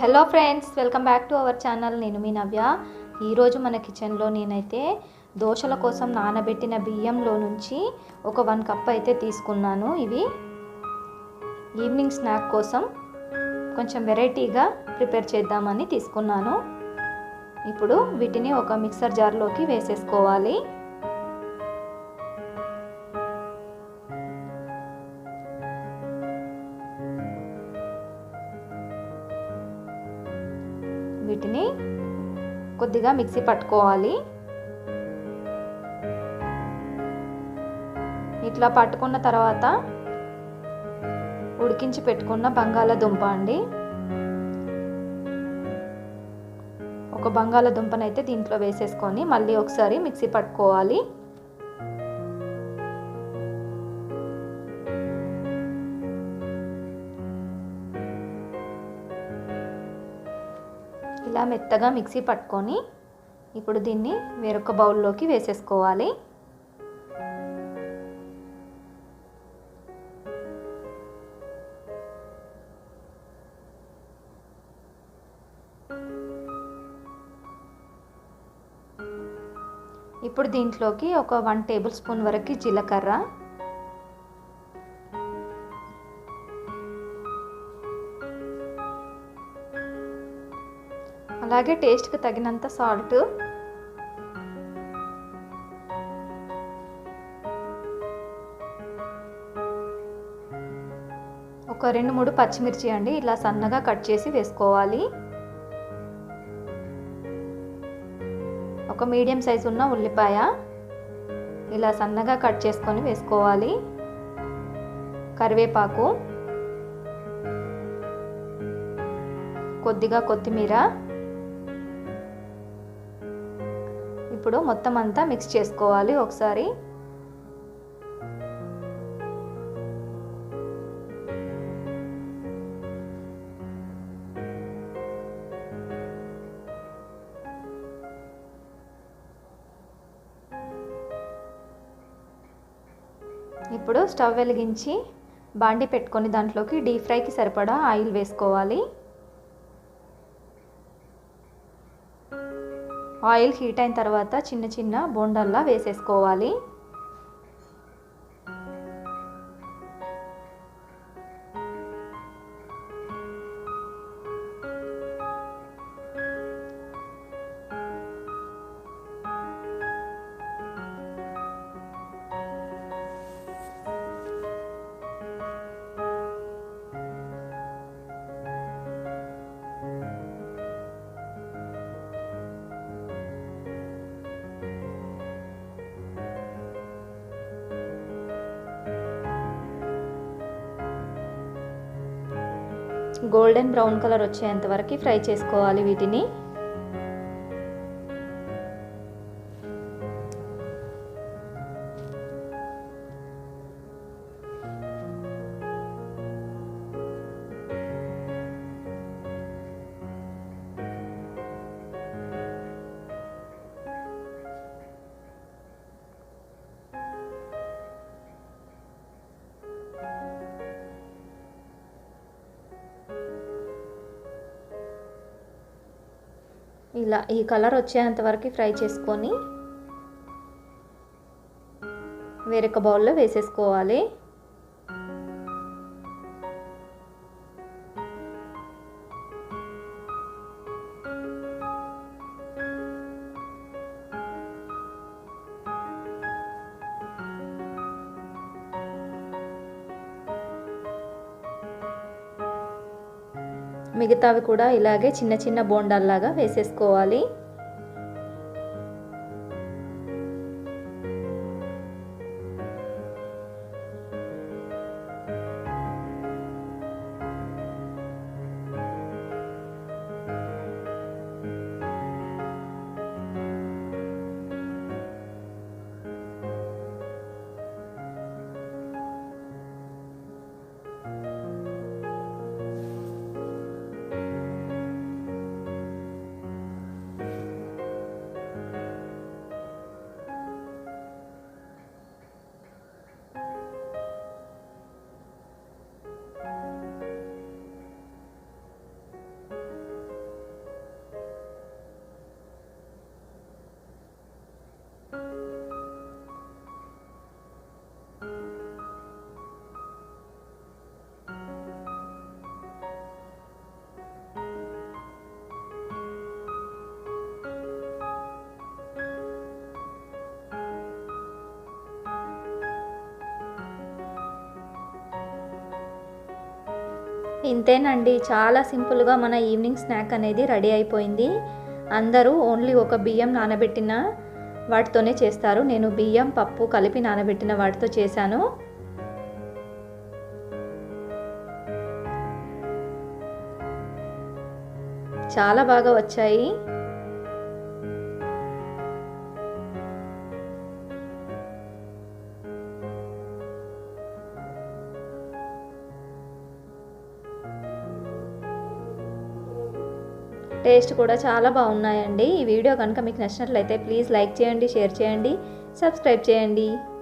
Hello friends welcome back to our channel. నేను మీ నవ్య. ఈరోజు మన కిచెన్లో నేనైతే దోశల కోసం నానబెట్టిన బియ్యంలో నుంచి ఒక వన్ కప్ అయితే తీసుకున్నాను. ఇవి ఈవినింగ్ స్నాక్ కోసం కొంచెం వెరైటీగా ప్రిపేర్ చేద్దామని తీసుకున్నాను. ఇప్పుడు వీటిని ఒక మిక్సర్ జార్లోకి వేసేసుకోవాలి. వీటిని కొద్దిగా మిక్సీ పట్టుకోవాలి. ఇట్లా పట్టుకున్న తర్వాత ఉడికించి పెట్టుకున్న బంగాళదుంప అండి. ఒక బంగాళదుంపనైతే దీంట్లో వేసేసుకొని మళ్ళీ ఒకసారి మిక్సీ పట్టుకోవాలి. ఇలా మెత్తగా మిక్సీ పట్టుకొని ఇప్పుడు దీన్ని వేరొక బౌల్లోకి వేసేసుకోవాలి. ఇప్పుడు దీంట్లోకి ఒక వన్ టేబుల్ స్పూన్ వరకు జీలకర్ర అలాగే టేస్ట్కి తగినంత సాల్ట్ ఒక రెండు మూడు పచ్చిమిర్చి అండి ఇలా సన్నగా కట్ చేసి వేసుకోవాలి. ఒక మీడియం సైజు ఉన్న ఉల్లిపాయ ఇలా సన్నగా కట్ చేసుకొని వేసుకోవాలి. కరివేపాకు కొద్దిగా కొత్తిమీర ఇప్పుడు మొత్తం అంతా మిక్స్ చేసుకోవాలి ఒకసారి. ఇప్పుడు స్టవ్ వెలిగించి బాండి పెట్టుకొని దాంట్లోకి డీప్ ఫ్రైకి సరిపడా ఆయిల్ వేసుకోవాలి. ఆయిల్ హీట్ అయిన తర్వాత చిన్న చిన్న బోండల్లా వేసేసుకోవాలి. గోల్డెన్ బ్రౌన్ కలర్ వచ్చేంత వరకు ఫ్రై చేసుకోవాలి వీటిని. ఇలా ఈ కలర్ వచ్చేంత వరకు ఫ్రై చేసుకొని వేరొక బౌల్లో వేసేసుకోవాలి. మిగతావి కూడా ఇలాగే చిన్న చిన్న బోండాల్లాగా వేసేసుకోవాలి. ఇంతేనండి. చాలా సింపుల్గా మన ఈవినింగ్ స్నాక్ అనేది రెడీ అయిపోయింది. అందరూ ఓన్లీ ఒక బియ్యం నానబెట్టిన వాటితోనే చేస్తారు. నేను బియ్యం పప్పు కలిపి నానబెట్టిన వాటితో చేశాను. చాలా బాగా వచ్చాయి. టేస్ట్ కూడా చాలా బాగున్నాయండి. ఈ వీడియో కనుక మీకు నచ్చినట్లయితే ప్లీజ్ లైక్ చేయండి షేర్ చేయండి సబ్స్క్రైబ్ చేయండి.